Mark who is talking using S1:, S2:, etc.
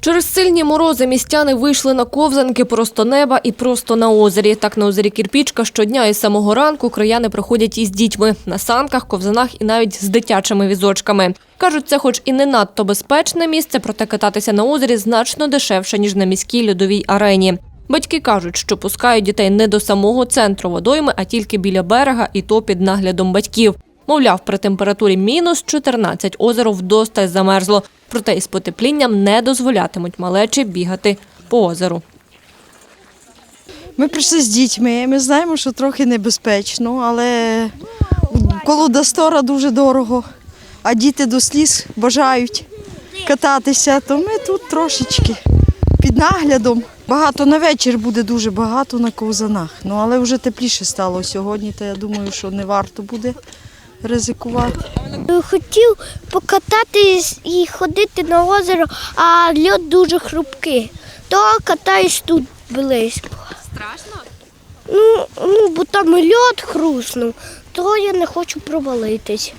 S1: Через сильні морози містяни вийшли на ковзанки просто неба і просто на озері. Так на озері Кірпічка щодня із самого ранку краяни приходять із дітьми на санках, ковзанах і навіть з дитячими візочками. Кажуть, це хоч і не надто безпечне місце, проте кататися на озері значно дешевше, ніж на міській льодовій арені. Батьки кажуть, що пускають дітей не до самого центру водойми, а тільки біля берега, і то під наглядом батьків. Мовляв, при температурі мінус 14 озеро вдосталь замерзло, проте із потеплінням не дозволятимуть малечі бігати по озеру.
S2: Ми прийшли з дітьми. Ми знаємо, що трохи небезпечно, але коло Дастора дуже дорого, а діти до сліз бажають кататися, то ми тут трошечки під наглядом. Багато на вечір буде дуже багато на ковзанах. Ну але вже тепліше стало сьогодні, то я думаю, що не варто буде ризикувати.
S3: Хотів покататись і ходити на озеро, а льод дуже хрупкий. То катаюсь тут близько. Страшно? Ну, ну бо там льод хруснув, то я не хочу провалитись.